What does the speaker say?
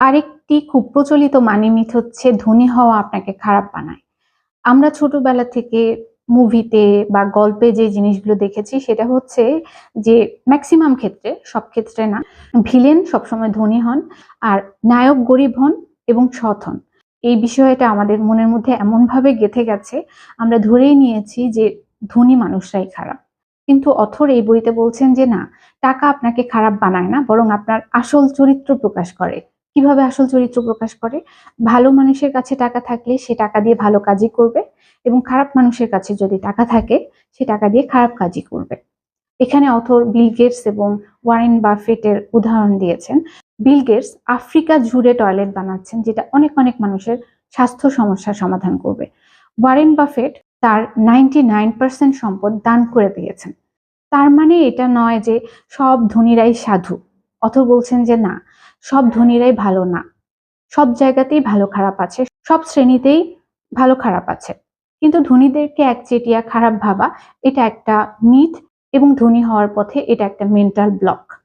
আরেকটি খুব প্রচলিত মানি মিথ হচ্ছে, ধনী হওয়া আপনাকে খারাপ বানায়। আমরা ছোটবেলা থেকে মুভিতে বা গল্পে যে জিনিসগুলো দেখেছি, সেটা হচ্ছে যে ম্যাক্সিমাম ক্ষেত্রে, সব ক্ষেত্রে না, ভিলেন সবসময় ধনী হন আর নায়ক গরিব হন এবং সৎ হন। এই বিষয়টা আমাদের মনের মধ্যে এমনভাবে গেঁথে গেছে, আমরা ধরেই নিয়েছি যে ধনী মানুষরাই খারাপ। কিন্তু অথর এই বইতে বলছেন যে না, টাকা আপনাকে খারাপ বানায় না, বরং আপনার আসল চরিত্র প্রকাশ করে। কীভাবে আসল চরিত্র প্রকাশ করে? ভালো মানুষের কাছে টাকা থাকলে সে টাকা দিয়ে ভালো কাজই করবে এবং খারাপ মানুষের কাছে যদি টাকা থাকে, সে টাকা দিয়ে খারাপ কাজই করবে। এখানে অথর বিল গেটস এবং ওয়ারেন বাফেটের উদাহরণ দিয়েছেন। বিল গেটস আফ্রিকা জুড়ে টয়লেট বানাচ্ছেন, যেটা অনেক অনেক মানুষের স্বাস্থ্য সমস্যার সমাধান করবে। ওয়ারেন বাফেট তার নাইনটি সম্পদ দান করে দিয়েছেন। তার মানে এটা নয় যে সব ধনীরাই সাধু। অথর বলছেন যে, না, সব ধনীরাই ভালো না। সব জায়গাতেই ভালো খারাপ আছে, সব শ্রেণীতেই ভালো খারাপ আছে। কিন্তু ধনীদেরকে একচেটিয়া খারাপ ভাবা, এটা একটা মিথ এবং ধনী হওয়ার পথে এটা একটা মেন্টাল ব্লক